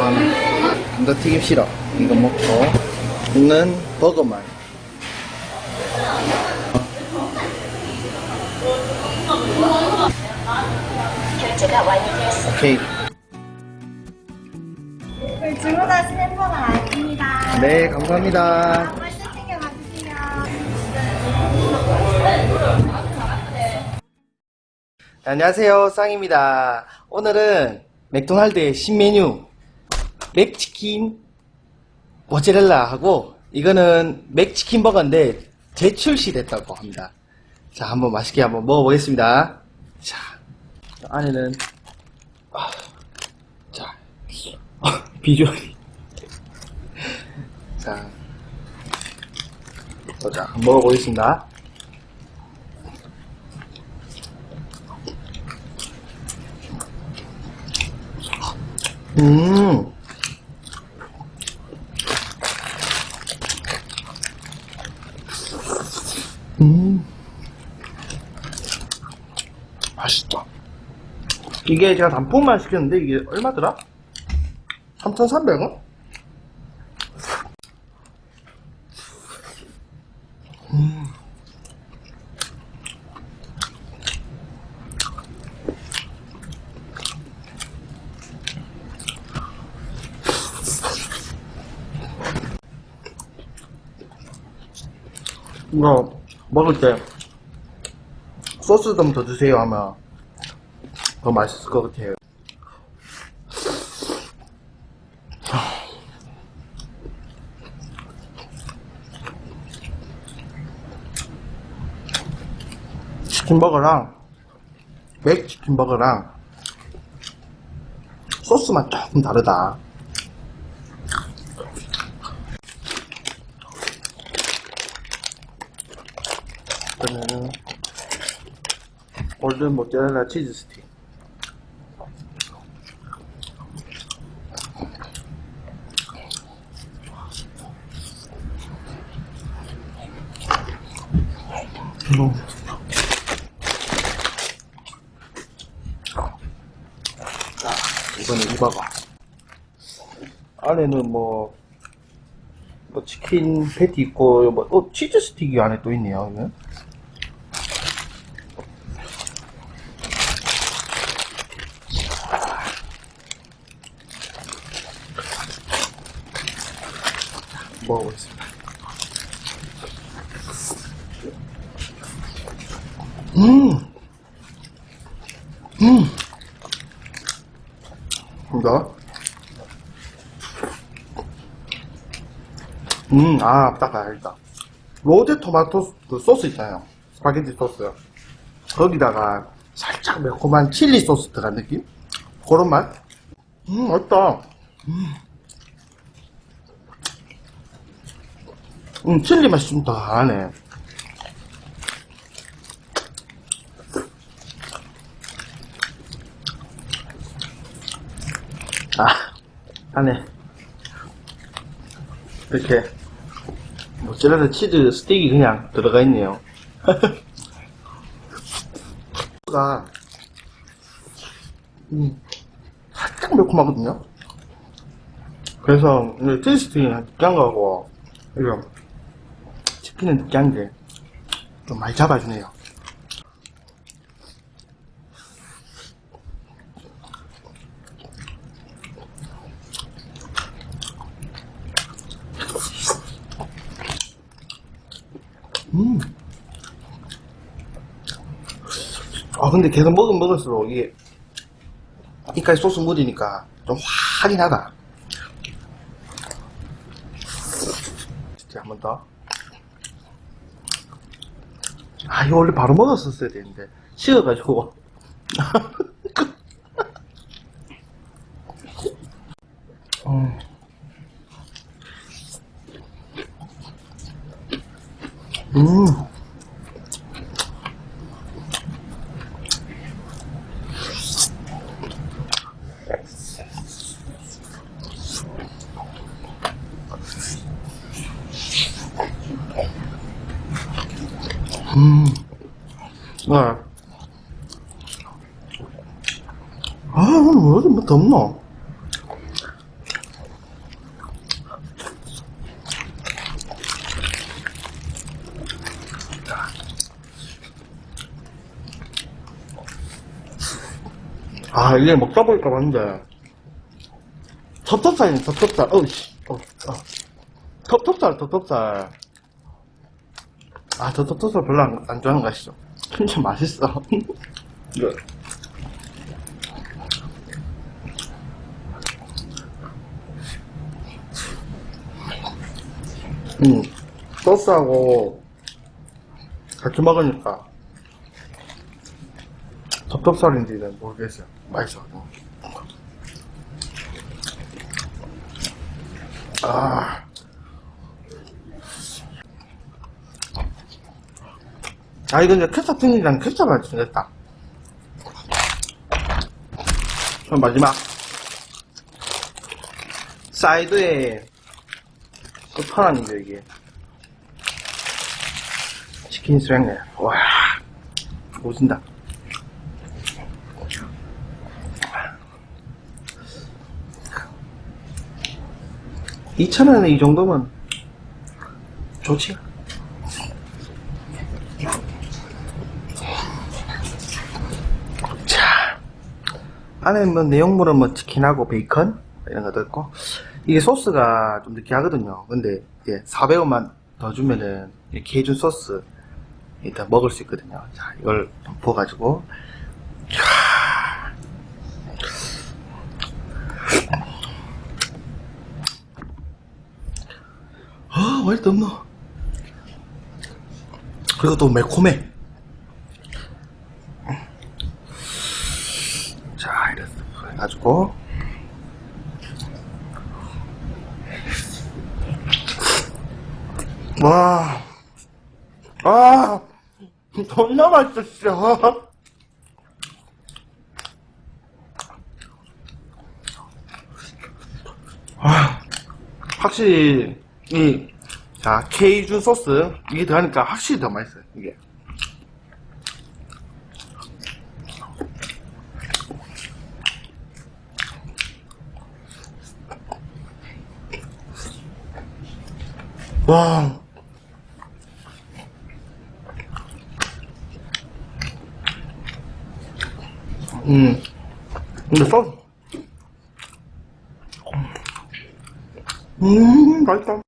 하나. 감자튀김 싫어. 이거 먹고. 는 버거만. 결제가 완료되었습니다. 오케이. 네, 주문하신 햄버거 나왔습니다. 네, 감사합니다. 챙겨가주세요. 안녕하세요, 쌍입니다. 오늘은 맥도날드의 신메뉴 맥치킨 모짜렐라하고 이거는 맥치킨 버거인데 재출시됐다고 합니다. 자, 한번 맛있게 한번 먹어보겠습니다. 자, 안에는 아, 자 비주얼이 자, 자, 한번 먹어보겠습니다. 음. 음. 맛있다. 이게 제가 단품만 시켰는데 이게 얼마더라? 3,300원? 이거 먹을 때 소스 좀 더 주세요 하면 더 맛있을 것 같아요. 치킨버거랑 맥 치킨버거랑 소스만 조금 다르다. 그러면은 골든 모짜렐라 치즈 스틱 음. 자, 이거는 이 버거 안에는 뭐, 뭐 치킨 패티 있고 뭐, 어, 치즈 스틱이 안에 또 있네요 이거 먹어보겠습니다. 음, 음, 이거, 음, 아, 딱 알겠다. 로제 토마토 그 소스 있잖아요. 스파게티 소스. 거기다가 살짝 매콤한 칠리 소스 들어간 느낌? 그런 맛? 음, 맛있다. 음, 칠리 맛이 좀더 강하네. 아, 안에. 이렇게, 모짜렐라 치즈 스틱이 그냥 들어가 있네요. 가, 음, 살짝 매콤하거든요? 그래서, 이 치즈 스틱이 느끼한 거하고, 이거, 치킨은 느끼한 게 좀 많이 잡아주네요. 음. 아, 근데 계속 먹으면 먹을수록 이게 이까지 소스 묻으니까 좀 화긴 하다. 진짜 한 번 더. 아, 이거 원래 바로 먹었었어야 되는데. 식어가지고. 네. 아, 오늘 왜 이렇게 덥노? 아, 이게 먹다 보니까 맞는데. 섭섭살이네, 섭섭살. 어우, 씨. 어, 어. 섭섭살, 섭섭살. 아, 저 섭섭살 별로 안, 안 좋아하는 거 아시죠? 진짜 맛있어. 이거. 음, 소스하고 같이 먹으니까 텁텁살인지는 모르겠어요. 맛있어. 아. 아, 이거 이제 케찹 튀김이랑 케찹 맛이 생겼다. 그럼 마지막. 사이드에 끝판왕이죠, 이게. 치킨 스랭네. 와. 오진다. 2,000원에 이 정도면 좋지. 안에 뭐 내용물은 뭐 치킨하고 베이컨 이런 것도 있고 이게 소스가 좀 느끼하거든요. 근데 이제 400원만 더 주면은 이 케이준 소스 일단 먹을 수 있거든요. 자, 이걸 좀 부어가지고 아, 맛있다, 없노. 그리고 또 매콤해. 자, 이랬어. 그래가지고. 와. 아. 존나 맛있어, 진짜. 아. 확실히 이 자, 케이준 소스 이게 들어가니까 확실히 더 맛있어요. 이게. 와. 음. 근데 소스. 음, 맛있다.